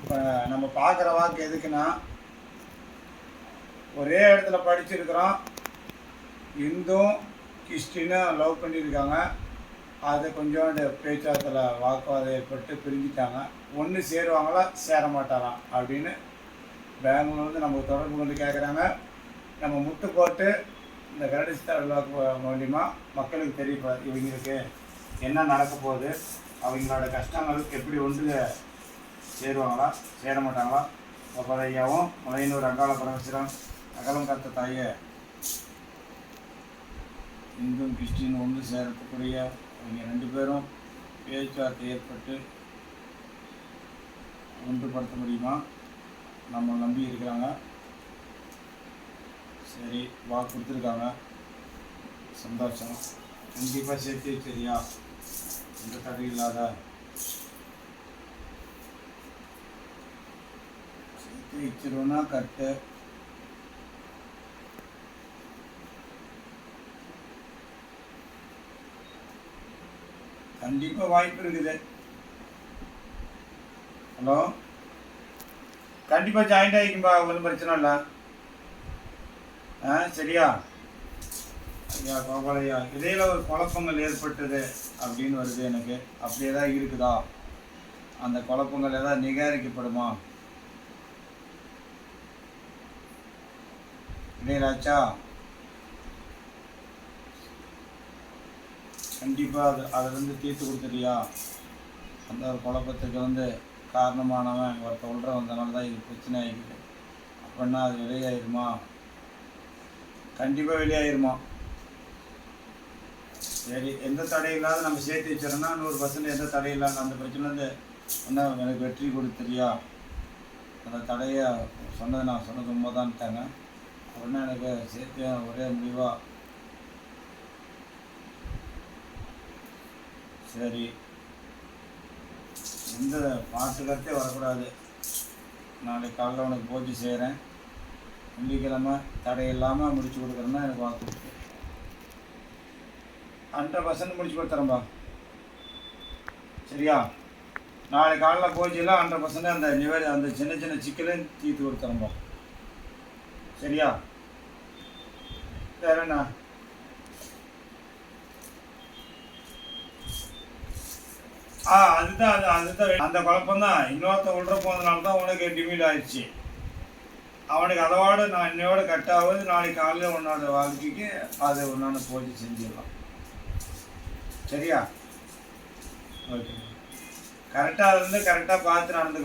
இப்போ நம்ம பார்க்குற வாக்கு எதுக்குன்னா ஒரே இடத்துல படிச்சிருக்கிறோம். இந்தும் கிறிஸ்டினும் லவ் பண்ணியிருக்காங்க. அது கொஞ்சோண்டு பேச்சுவார்த்தையில் வாக்குவாதம் ஏற்பட்டு பிரிஞ்சுட்டாங்க. ஒன்று சேருவாங்களா சேர மாட்டாராம் அப்படின்னு பெங்களூர்லேருந்து நம்ம தொடர்பு கொண்டு கேட்குறாங்க நம்ம முட்டு போட்டு இந்த கரடிஸ்தார் வாக்கு மூலிமா மக்களுக்கு தெரியப்ப இவங்களுக்கு என்ன நடக்க போகுது? அவங்களோட கஷ்டங்கள் எப்படி ஒன்று சேருவாங்களா? சேர மாட்டாங்களா ஒப்பதையாவும் முளையனூர் அங்காள பரமசிரம் அகலம் கத்த தாய. இந்தும் கிறிஸ்டின் ஒன்று சேரக்கூடிய அவங்க ரெண்டு பேரும் பேச்சுவார்த்தை ஏற்பட்டு ஒன்றுபடுத்த முடியுமா? நம்ம நம்பி இருக்கிறாங்க. சரி வாக்கு கொடுத்துருக்காங்க. சந்தோஷம். கண்டிப்பாக சேர்த்து சரியா எந்த தடை இல்லாத சேர்த்து வச்சிருவோன்னா கட்டு கண்டிப்பாக வாய்ப்பு இருக்குது. ஹலோ? கண்டிப்பாக ஜாயிண்ட் ஆகிக்கும்பா ஒன்றும் பிரச்சனை இல்லை. ஆ சரியா? ஐயா கோபாலையா இடையில ஒரு குழப்பங்கள் ஏற்பட்டது அப்படின்னு வருது எனக்கு. அப்படியே தான் இருக்குதா? அந்த குழப்பங்கள் ஏதாவது நிகாரிக்கப்படுமா இடையிலாச்சா கண்டிப்பாக அது அதிலிருந்து தீர்த்து கொடுத்துறியா அந்த ஒரு குழப்பத்துக்கு வந்து காரணமானவன் ஒருத்த உள்ள வந்தனால தான் இது பிரச்சனை ஆகிக்குது அப்படின்னா அது வெளியாயிருமா? கண்டிப்பாக வெளியாயிருமா. சரி எந்த தடை இல்லாத நம்ம சேர்த்து வச்சிடறோம்னா நூறு பர்சன்ட் எந்த தடை இல்லாத அந்த பிரச்சனை வந்து என்ன எனக்கு வெற்றி கொடுத்துறியா அந்த தடையை சொன்னது நான் சொன்னது உண்மைதான்ட்டாங்க. அப்படின்னா எனக்கு சேர்த்து ஒரே முடிவாக சரி. எந்த பாட்டுக்கத்தே வரக்கூடாது. நாளைக்கு காலைல உனக்கு பூஜை செய்கிறேன் வெள்ளிக்கிழமை தடை இல்லாமல் முடிச்சு கொடுக்குறேன்னா எனக்கு வாக்கு ஹண்ட்ரட் பர்சன்ட் முடிச்சு கொடுத்துறேன்பா. சரியா? நாளைக்கு காலைல பூஜையில் ஹண்ட்ரட் பர்சன்ட் அந்த நிவேதி அந்த சின்ன சின்ன சிக்கலையும் தீர்த்து கொடுத்துறேன்பா. சரியா? வேற என்ன ஆ அதுதான் அது அதுதான் அந்த குழப்பம் தான் இன்னொருத்த உள்ள போனதுனால தான் உனக்கு டிமிட் ஆயிடுச்சு. அவனுக்கு அதோட நான் என்னையோட கட் ஆகுது. நாளைக்கு காலையில் உன்னோட வாழ்க்கைக்கு அதை உன்னான போட்டு செஞ்சிடலாம். சரியா? ஓகே கரெக்டாக இருந்து கரெக்டாக பார்த்து நடந்து